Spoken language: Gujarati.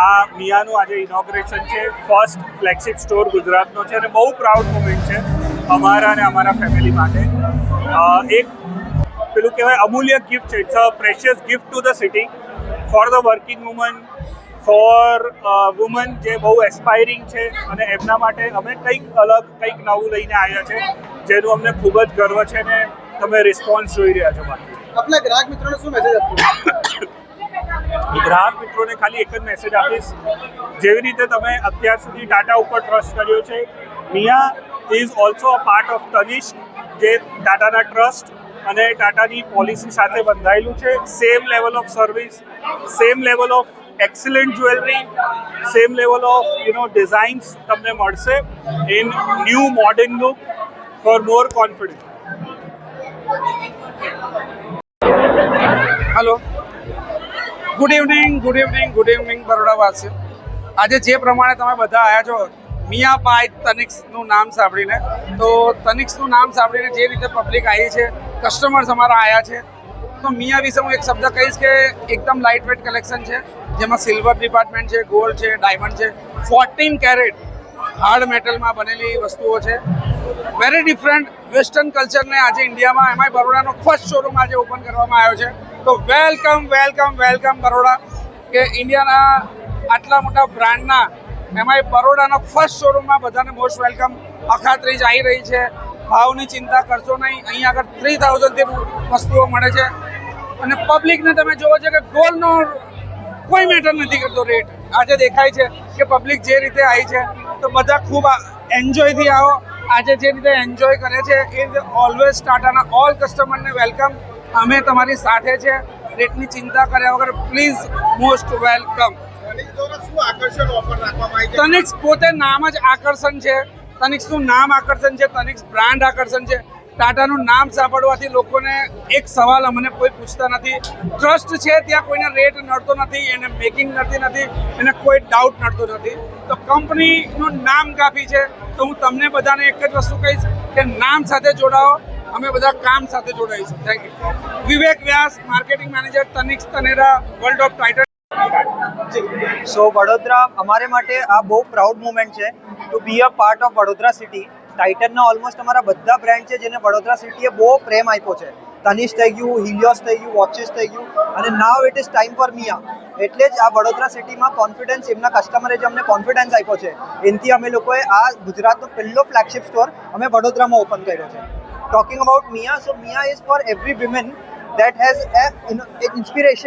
આ મિયાનું આજે ઇનોગ્રેશન છે. ફર્સ્ટ ફ્લેગશિપ સ્ટોર ગુજરાતનો છે અને બહુ પ્રાઉડ મોમેન્ટ છે અમારા અને અમારા ફેમિલી માટે. એક પેલું કહેવાય અમૂલ્ય ગિફ્ટ છે. It's a precious gift to the city for the working woman for woman જે બહુ એસ્પાયરિંગ છે અને એમના માટે અમે કંઈક અલગ, કંઈક નવું લઈને આવ્યા છે, જેનું અમને ખૂબ જ ગર્વ છે ને તમે રિસ્પોન્સ જોઈ રહ્યા છો બાકી. આપના ગ્રાહક મિત્રોને શું મેસેજ આપશો? ગ્રાહક મિત્રોને ખાલી એક જ મેસેજ આપીશ. જેવી રીતે તમે અત્યાર સુધી ટાટા ઉપર ટ્રસ્ટ કર્યો છે, Mia is also a part of Tanishq જે ટાટાના ટ્રસ્ટ અને ટાટાની પોલિસી સાથે બંધાયેલું છે. Same level of service same level of excellent jewellery same level of you know designs તમને મળશે in new modern look for more confidence hello good evening good evening good evening બરોડાવાસીઓ. આજે જે પ્રમાણે તમે બધા આવ્યા છો, મિયા પાય તનિક્સનું નામ સાંભળીને, તો તનિક્સનું નામ સાંભળીને જે રીતે પબ્લિક આવી છે કસ્ટમર્સ અમારા આવ્યા છે, તો મિયા વિશે હું એક શબ્દ કહીશ કે એકદમ લાઇટ વેટ કલેક્શન છે, જેમાં સિલ્વર ડિપાર્ટમેન્ટ છે ગોલ્ડ છે ડાયમંડ છે ફોર્ટીન કેરેટ હાર્ડ મેટલમાં બનેલી વસ્તુઓ છે. વેરી ડિફરન્ટ વેસ્ટર્ન કલ્ચરને આજે ઇન્ડિયામાં એમાંય બરોડાનો ફર્સ્ટ શોરૂમ આજે ઓપન કરવામાં આવ્યો છે. તો વેલકમ વેલકમ વેલકમ બરોડા. કે ઇન્ડિયાના આટલા મોટા બ્રાન્ડના એમાંય બરોડાના ફર્સ્ટ શોરૂમમાં બધાને મોસ્ટ વેલકમ અખાત્રીજ આવી રહી છે. ભાવની ચિંતા કરશો નહીં. અહીં આગળ થ્રી થાઉઝન્ડથી વસ્તુઓ મળે છે. અને પબ્લિકને તમે જોવો છો કે ગોલ્ડનો કોઈ મેટર નથી કરતો રેટ આજે દેખાય છે કે પબ્લિક જે રીતે આવી છે તો બધા ખૂબ એન્જોયથી આવો. આજે જે રીતે એન્જોય કરે છે, એ રીતે ઓલવેઝ ટાટાના ઓલ કસ્ટમરને વેલકમ અમે તમારી સાથે છે. રેટની ચિંતા કર્યા વગર પ્લીઝ મોસ્ટ વેલકમ તનિક્સ પોતે નામ જ આકર્ષણ છે. તનિક્સનું નામ આકર્ષણ છે. તનિક્સ બ્રાન્ડ આકર્ષણ છે. ટાટાનું નામ સાંભળવાથી લોકોને એક સવાલ અમને કોઈ પૂછતા નથી. ટ્રસ્ટ છે, ત્યાં કોઈને રેટ નડતો નથી, એને મેકિંગ નડતી નથી, એને કોઈ ડાઉટ નડતો નથી. તો કંપનીનું નામ કાફી છે. તો હું તમને બધાને એક જ વસ્તુ કહીશ કે નામ સાથે જોડાઓ. અમે બધા કામ સાથે જોડાઈશું thank you Vivek Vyas marketing manager Tanishq Taneira world of Titan so Vadodara અમારે માટે આ બહુ પ્રાઉડ મુમેન્ટ છે. To be a part of Vadodara city ટાઇટનના almost અમારા બધા બ્રાન્ડ છે જેને વડોદરા સિટીએ બહુ પ્રેમ આપ્યો છે. તનિષ થઈ ગયું હિલિયોસ થઈ ગયું વોચિસ થઈ ગયું, અને now it is time for Mia એટલે જ આ વડોદરા સિટીમાં કોન્ફિડન્સ એમના કસ્ટમરે જે અમને કોન્ફિડન્સ આપ્યો છે. એનાથી અમે લોકોએ આ ગુજરાતનો પહેલો ફ્લેગશિપ સ્ટોર અમે વડોદરામાં ઓપન કર્યો છે. Talking about Mia so Mia is for every women that has a inspiration